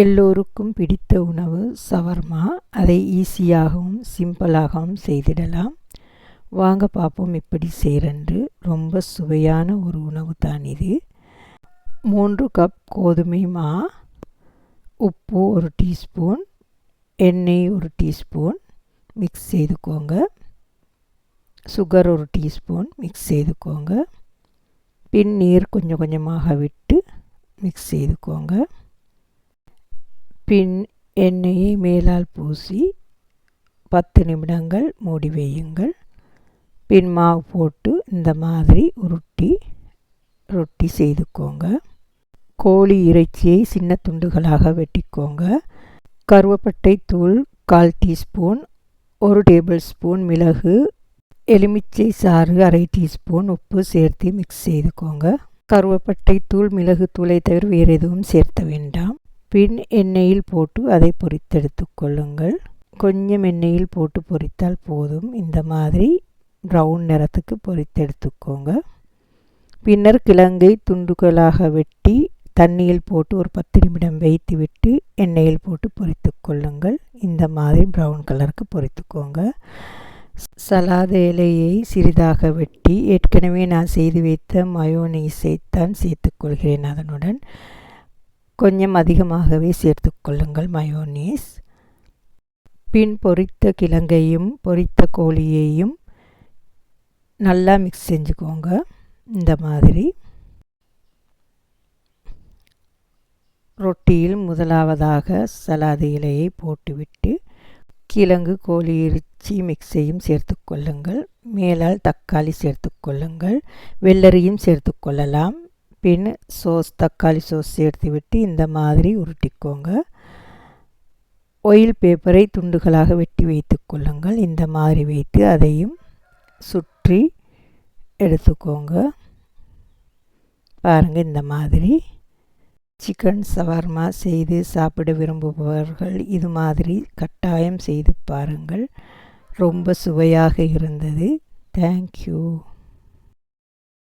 எல்லோருக்கும் பிடித்த உணவு சவர்மா. அதை ஈஸியாகவும் சிம்பிளாகவும் செய்திடலாம். வாங்க பார்ப்போம் எப்படி செய்கிறன்று ரொம்ப சுவையான ஒரு உணவு தான் இது. மூன்று கப் கோதுமை மா உப்பு ஒரு டீஸ்பூன் எண்ணெய் ஒரு டீஸ்பூன் மிக்ஸ் செய்துக்கோங்க. சுகர் ஒரு டீஸ்பூன் மிக்ஸ் செய்துக்கோங்க. பின் நீர் கொஞ்சம் கொஞ்சமாக விட்டு மிக்ஸ் செய்துக்கோங்க. பின் எண்ணெயை மேலால் பூசி பத்து நிமிடங்கள் மூடி வையுங்கள். பின் மாவு போட்டு இந்த மாதிரி உருட்டி ரொட்டி செய்துக்கோங்க. கோழி இறைச்சியை சின்ன துண்டுகளாக வெட்டிக்கோங்க. கருவப்பட்டை தூள் கால் டீஸ்பூன் ஒரு டேபிள் ஸ்பூன் மிளகு எலுமிச்சை சாறு அரை டீஸ்பூன் உப்பு சேர்த்து மிக்ஸ் செய்துக்கோங்க. கருவப்பட்டை தூள் மிளகு தூளை தவிர வேறு எதுவும் சேர்த்த வேண்டாம். பின் எண்ணெயில் போட்டு அதை பொரித்தெடுத்து கொள்ளுங்கள். கொஞ்சம் எண்ணெயில் போட்டு பொரித்தால் போதும். இந்த மாதிரி ப்ரௌன் நிறத்துக்கு பொரித்தெடுத்துக்கோங்க. பின்னர் கிழங்கை துண்டுகளாக வெட்டி தண்ணியில் போட்டு ஒரு பத்து நிமிடம் வைத்து விட்டு எண்ணெயில் போட்டு பொரித்து கொள்ளுங்கள். இந்த மாதிரி ப்ரௌன் கலருக்கு பொரித்துக்கோங்க. சலாத இலையை சிறிதாக வெட்டி ஏற்கனவே நான் செய்து வைத்த மயோனீஸை தான் சேர்த்துக்கொள்கிறேன் அதனுடன். கொஞ்சம் அதிகமாகவே சேர்த்து கொள்ளுங்கள் மயோனீஸ். பின் பொரித்த கிழங்கையும் பொரித்த கோழியையும் நல்லா மிக்ஸ் செஞ்சுக்கோங்க இந்த மாதிரி. ரொட்டியில் முதலாவதாக சலாது இலையை போட்டுவிட்டு கிழங்கு கோழி இறைச்சி மிக்ஸையும் சேர்த்து கொள்ளுங்கள். மேலால் தக்காளி சேர்த்து கொள்ளுங்கள். வெள்ளரியும் சேர்த்து கொள்ளலாம். பின் சோஸ் தக்காளி சோஸ் சேர்த்து விட்டு இந்த மாதிரி உருட்டிக்கோங்க. ஒயில் பேப்பரை துண்டுகளாக வெட்டி வைத்து கொள்ளுங்கள். இந்த மாதிரி வைத்து அதையும் சுற்றி எடுத்துக்கோங்க. பாருங்கள் இந்த மாதிரி. சிக்கன் சவர்மா செய்து சாப்பிட விரும்புபவர்கள் இது மாதிரி கட்டாயம் செய்து பாருங்கள். ரொம்ப சுவையாக இருந்தது. தேங்க்யூ